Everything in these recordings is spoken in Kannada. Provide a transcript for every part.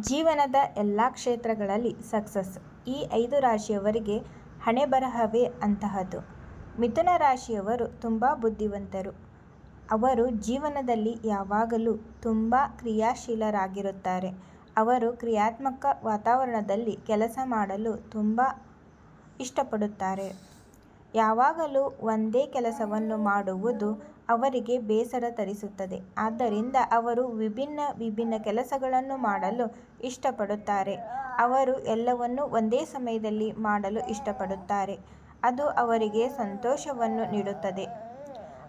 ಜೀವನದ ಎಲ್ಲ ಕ್ಷೇತ್ರಗಳಲ್ಲಿ ಸಕ್ಸಸ್ ಈ ಐದು ರಾಶಿಯವರಿಗೆ ಹಣೆ ಬರಹವೇ ಅಂತಹದ್ದು. ಮಿಥುನ ರಾಶಿಯವರು ತುಂಬ ಬುದ್ಧಿವಂತರು. ಅವರು ಜೀವನದಲ್ಲಿ ಯಾವಾಗಲೂ ತುಂಬ ಕ್ರಿಯಾಶೀಲರಾಗಿರುತ್ತಾರೆ. ಅವರು ಕ್ರಿಯಾತ್ಮಕ ವಾತಾವರಣದಲ್ಲಿ ಕೆಲಸ ಮಾಡಲು ತುಂಬ ಇಷ್ಟಪಡುತ್ತಾರೆ. ಯಾವಾಗಲೂ ಒಂದೇ ಕೆಲಸವನ್ನು ಮಾಡುವುದು ಅವರಿಗೆ ಬೇಸರ ತರಿಸುತ್ತದೆ. ಆದ್ದರಿಂದ ಅವರು ವಿಭಿನ್ನ ವಿಭಿನ್ನ ಕೆಲಸಗಳನ್ನು ಮಾಡಲು ಇಷ್ಟಪಡುತ್ತಾರೆ. ಅವರು ಎಲ್ಲವನ್ನೂ ಒಂದೇ ಸಮಯದಲ್ಲಿ ಮಾಡಲು ಇಷ್ಟಪಡುತ್ತಾರೆ. ಅದು ಅವರಿಗೆ ಸಂತೋಷವನ್ನು ನೀಡುತ್ತದೆ.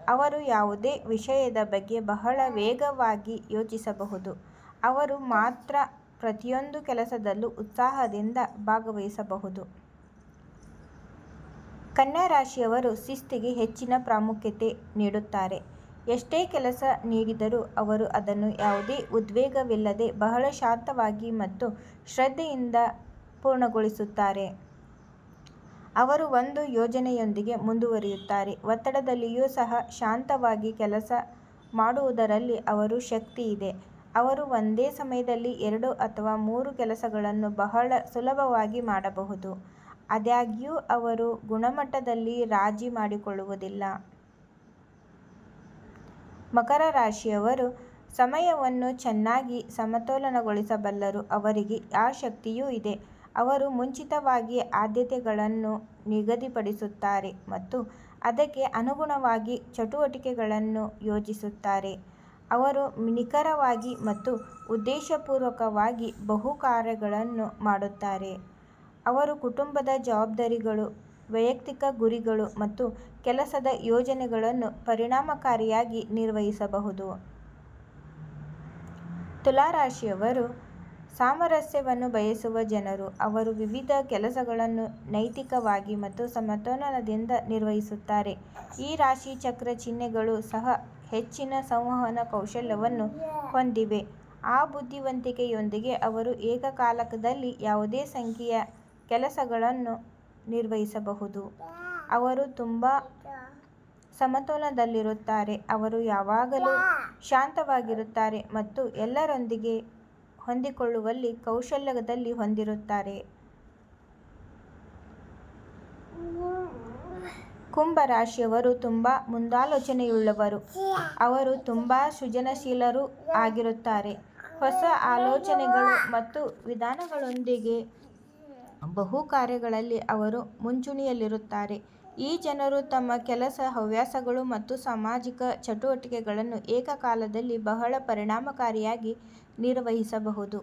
ಅವರು ಯಾವುದೇ ವಿಷಯದ ಬಗ್ಗೆ ಬಹಳ ವೇಗವಾಗಿ ಯೋಚಿಸಬಹುದು. ಅವರು ಮಾತ್ರ ಪ್ರತಿಯೊಂದು ಕೆಲಸದಲ್ಲೂ ಉತ್ಸಾಹದಿಂದ ಭಾಗವಹಿಸಬಹುದು. ಕನ್ಯಾ ರಾಶಿಯವರು ಶಿಸ್ತಿಗೆ ಹೆಚ್ಚಿನ ಪ್ರಾಮುಖ್ಯತೆ ನೀಡುತ್ತಾರೆ. ಎಷ್ಟೇ ಕೆಲಸ ನೀಡಿದರೂ ಅವರು ಅದನ್ನು ಯಾವುದೇ ಉದ್ವೇಗವಿಲ್ಲದೆ ಬಹಳ ಶಾಂತವಾಗಿ ಮತ್ತು ಶ್ರದ್ಧೆಯಿಂದ ಪೂರ್ಣಗೊಳಿಸುತ್ತಾರೆ. ಅವರು ಒಂದು ಯೋಜನೆಯೊಂದಿಗೆ ಮುಂದುವರಿಯುತ್ತಾರೆ. ಒತ್ತಡದಲ್ಲಿಯೂ ಸಹ ಶಾಂತವಾಗಿ ಕೆಲಸ ಮಾಡುವುದರಲ್ಲಿ ಅವರು ಶಕ್ತಿ ಇದೆ ಅವರು ಒಂದೇ ಸಮಯದಲ್ಲಿ ಎರಡು ಅಥವಾ ಮೂರು ಕೆಲಸಗಳನ್ನು ಬಹಳ ಸುಲಭವಾಗಿ ಮಾಡಬಹುದು. ಆದಾಗ್ಯೂ ಅವರು ಗುಣಮಟ್ಟದಲ್ಲಿ ರಾಜಿ ಮಾಡಿಕೊಳ್ಳುವುದಿಲ್ಲ. ಮಕರ ರಾಶಿಯವರು ಸಮಯವನ್ನು ಚೆನ್ನಾಗಿ ಸಮತೋಲನಗೊಳಿಸಬಲ್ಲರು. ಅವರಿಗೆ ಆ ಶಕ್ತಿಯೂ ಇದೆ. ಅವರು ಮುಂಚಿತವಾಗಿ ಆದ್ಯತೆಗಳನ್ನು ನಿಗದಿಪಡಿಸುತ್ತಾರೆ ಮತ್ತು ಅದಕ್ಕೆ ಅನುಗುಣವಾಗಿ ಚಟುವಟಿಕೆಗಳನ್ನು ಯೋಜಿಸುತ್ತಾರೆ. ಅವರು ನಿಖರವಾಗಿ ಮತ್ತು ಉದ್ದೇಶಪೂರ್ವಕವಾಗಿ ಬಹು ಕಾರ್ಯಗಳನ್ನು ಮಾಡುತ್ತಾರೆ. ಅವರು ಕುಟುಂಬದ ಜವಾಬ್ದಾರಿಗಳು, ವೈಯಕ್ತಿಕ ಗುರಿಗಳು ಮತ್ತು ಕೆಲಸದ ಯೋಜನೆಗಳನ್ನು ಪರಿಣಾಮಕಾರಿಯಾಗಿ ನಿರ್ವಹಿಸಬಹುದು. ತುಲಾ ರಾಶಿಯವರು ಸಾಮರಸ್ಯವನ್ನು ಬಯಸುವ ಜನರು. ಅವರು ವಿವಿಧ ಕೆಲಸಗಳನ್ನು ನೈತಿಕವಾಗಿ ಮತ್ತು ಸಮತೋಲನದಿಂದ ನಿರ್ವಹಿಸುತ್ತಾರೆ. ಈ ರಾಶಿ ಚಕ್ರ ಚಿಹ್ನೆಗಳು ಸಹ ಹೆಚ್ಚಿನ ಸಂವಹನ ಕೌಶಲ್ಯವನ್ನು ಹೊಂದಿವೆ. ಆ ಬುದ್ಧಿವಂತಿಕೆಯೊಂದಿಗೆ ಅವರು ಏಕಕಾಲಕದಲ್ಲಿ ಯಾವುದೇ ಸಂಖ್ಯೆಯ ಕೆಲಸಗಳನ್ನು ನಿರ್ವಹಿಸಬಹುದು. ಅವರು ತುಂಬಾ ಸಮತೋಲನದಲ್ಲಿರುತ್ತಾರೆ. ಅವರು ಯಾವಾಗಲೂ ಶಾಂತವಾಗಿರುತ್ತಾರೆ ಮತ್ತು ಎಲ್ಲರೊಂದಿಗೆ ಹೊಂದಿಕೊಳ್ಳುವಲ್ಲಿ ಕೌಶಲ್ಯದಲ್ಲಿ ಹೊಂದಿರುತ್ತಾರೆ. ಕುಂಭ ರಾಶಿಯವರು ತುಂಬಾ ಮುಂದಾಲೋಚನೆಯುಳ್ಳವರು. ಅವರು ತುಂಬಾ ಸೃಜನಶೀಲರು ಆಗಿರುತ್ತಾರೆ. ಹೊಸ ಆಲೋಚನೆಗಳು ಮತ್ತು ವಿಧಾನಗಳೊಂದಿಗೆ ಬಹು ಕಾರ್ಯಗಳಲ್ಲಿ ಅವರು ಮುಂಚೂಣಿಯಲ್ಲಿರುತ್ತಾರೆ. ಈ ಜನರು ತಮ್ಮ ಕೆಲಸ, ಹವ್ಯಾಸಗಳು ಮತ್ತು ಸಾಮಾಜಿಕ ಚಟುವಟಿಕೆಗಳನ್ನು ಏಕಕಾಲದಲ್ಲಿ ಬಹಳ ಪರಿಣಾಮಕಾರಿಯಾಗಿ ನಿರ್ವಹಿಸಬಹುದು.